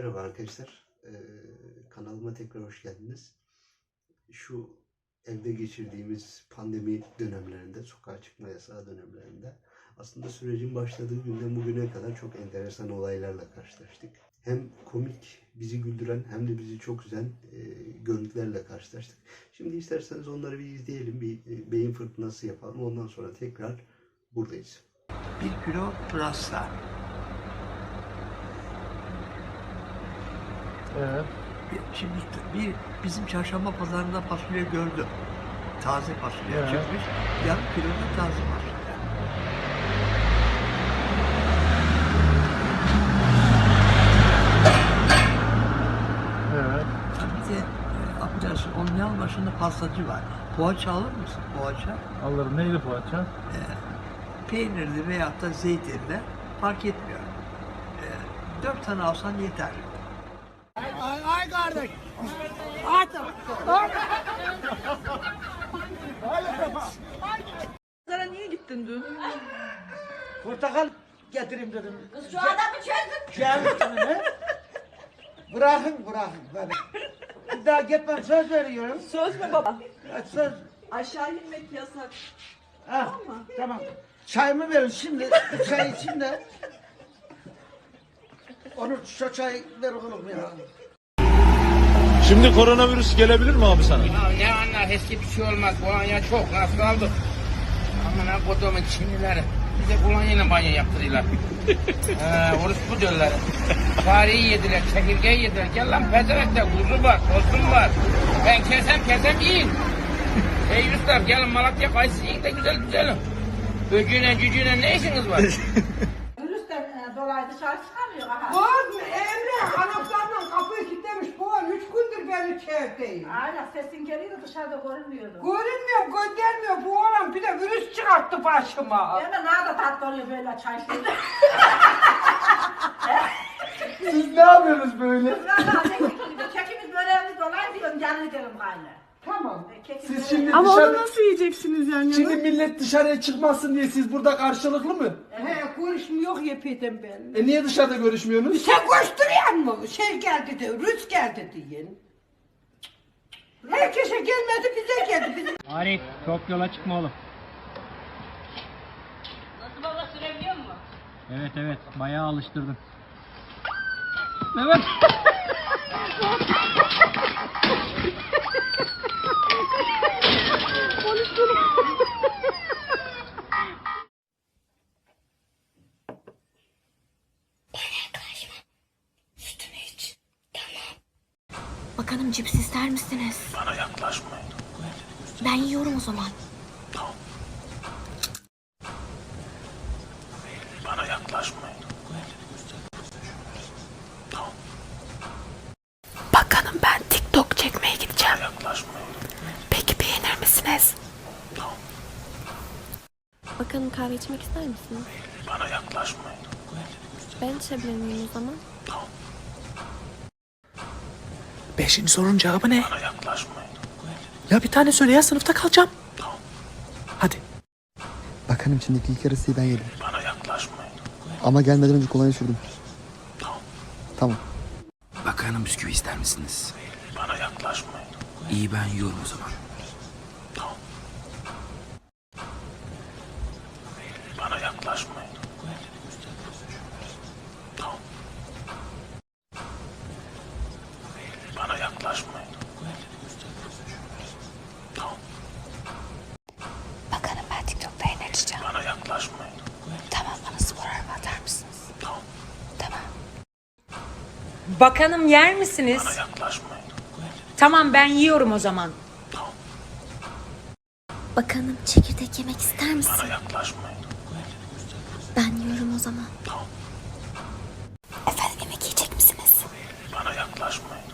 Merhaba arkadaşlar. Ee, kanalıma tekrar hoş geldiniz. Şu evde geçirdiğimiz pandemi dönemlerinde, sokağa çıkma yasağı dönemlerinde aslında sürecin başladığı günden bugüne kadar çok enteresan olaylarla karşılaştık. Hem komik, bizi güldüren hem de bizi çok üzen e, görüntülerle karşılaştık. Şimdi isterseniz onları bir izleyelim, bir e, beyin fırtınası yapalım. Ondan sonra tekrar buradayız. Bir kilo pırasa. Evet. Şimdi bir bizim çarşamba pazarında fasulye gördüm. Taze fasulye Evet. çıkmış. Yarım kilo da taze fasulye. Evet. Bir de e, affedersin onun yan başında pastacı var. Poğaça alır mısın? Poğaça. Alırım. Neydi poğaça? Peynirli veyahut da zeytinli fark etmiyor. E, dört tane alsan yeter. Pazara niye gittin dün? Portakal getireyim dedim. Kız şu adamı çözdün. Geldim ne? Bırakın bırakın beni. Bir daha gitmem söz veriyorum. Söz mü baba? Ya Söz. Aşağı inmek yasak. Ha, tamam. Çayımı verin şimdi. Çay için de. Onu şu çay ver oğlum ya. Şimdi koronavirüs gelebilir mi abi sana? Ya ne anlar eski bir şey olmaz. Kolonya çok nasıl aldık. Aman ha kodumun Çinlileri. Bize kolonyayla banyo yaptırıyorlar. Ee, oruç bu diyorlar. Fareyi yediler, çekirgeyi yediler. Gel lan pezevenkte kuzu var, tosun var. Ben kesem kesem yiyin. Ey Yusuf gelin Malatya kayısı yiyin de güzel güzel. Böcüğüne cücüğüne ne işiniz var? Virüsten e, dolayı dışarı çıkamıyor. Aha. Boğaz mı içerideyim. Aynen sesin geliyordu dışarıda görünmüyordu. Görünmüyor, göndermiyor. Bu oğlan bir de virüs çıkarttı başıma. Mi? Ne da tatlı oluyor böyle çay şimdi. Siz ne yapıyorsunuz böyle? Kekimiz böreğimiz dolayı diyorum gelin derim gayrı. Tamam. Siz şimdi Ama dışarı... onu nasıl yiyeceksiniz yani? Şimdi millet dışarıya çıkmasın diye siz burada karşılıklı mı? He, görüşmüyor yepeden ben. E niye dışarıda görüşmüyorsunuz? Sen koşturuyor mu? Şey geldi de, Rus geldi diyen. Gelmedi, bize geldi. Bizim Arif çok yola çıkma oğlum. Nasıl baba sürebiliyor mu? Evet evet bayağı alıştırdım. Evet. Bakanım cips ister misiniz? Bana yaklaşmayın. Ben yiyorum o zaman. Bana yaklaşmayın. Bakanım ben TikTok çekmeye gideceğim. Yaklaşmayın. Peki beğenir misiniz? Bakalım kahve içmek ister misiniz? Bana yaklaşmayın. Ben içebilir miyim o zaman? Beşinci sorunun cevabı ne? Bana yaklaşmayın. Ya bir tane söyle ya sınıfta kalacağım. Hadi. Bakanım içindeki ilk yarısıyı ben yedim. Bana yaklaşmayın. Ama gelmeden önce kolonya sürdüm. Tamam. Bakanım bisküvi ister misiniz? Bana yaklaşmayın. İyi ben yiyorum o zaman. Bana yaklaşmayın. Bakanım ben TikTok'ta yayın açacağım. Bana yaklaşmayın. Tamam bana spor araba atar mısınız? Tamam. Bakanım yer misiniz? Bana yaklaşmayın. Tamam ben yiyorum o zaman. Bakanım çekirdek yemek ister misin? Bana yaklaşmayın. Ben yiyorum o zaman. Efendim yemek yiyecek misiniz? Bana yaklaşmayın.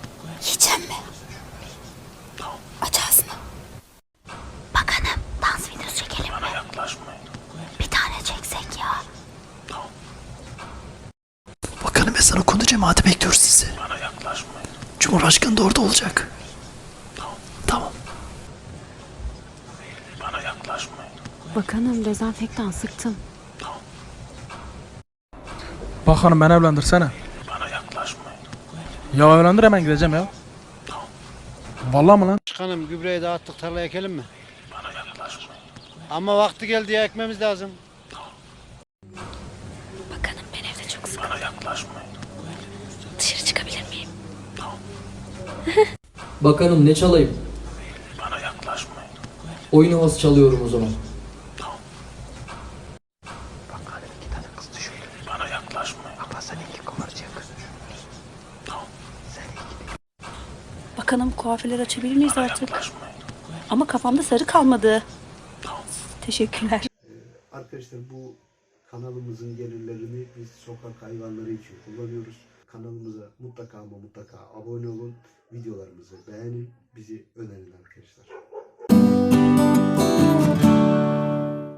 Yiyeceğim mi? Aç ağzını. Bakanım dans videosu çekelim mi? Bana yaklaşmayın. Bir tane çeksek ya. Ezan okundu cemaati bekliyoruz sizi. Bana yaklaşmayın. Cumhurbaşkanı da orada olacak. Tamam. Bana yaklaşmayın. Bakanım dezenfektan sıktım. Bakanım ben evlendirsene. Bana yaklaşmayın. Ya öğrendir hemen gideceğim ya. Vallahi mı lan? Başkanım gübreyi dağıttık tarlaya ekelim mi? Ama vakti geldi ya ekmemiz lazım. Bakanım ben evde çok sıkıldım. Bana yaklaşmayın. Dışarı çıkabilir miyim? Bakanım ne çalayım? Bana yaklaşmayın. Oyun havası çalıyorum o zaman. Bakanım kuaförler açabilir miyiz artık? Ama kafamda sarı kalmadı. Teşekkürler. Arkadaşlar bu kanalımızın gelirlerini biz sokak hayvanları için kullanıyoruz. Kanalımıza mutlaka ama mutlaka abone olun. Videolarımızı beğenin. Bizi önerin arkadaşlar.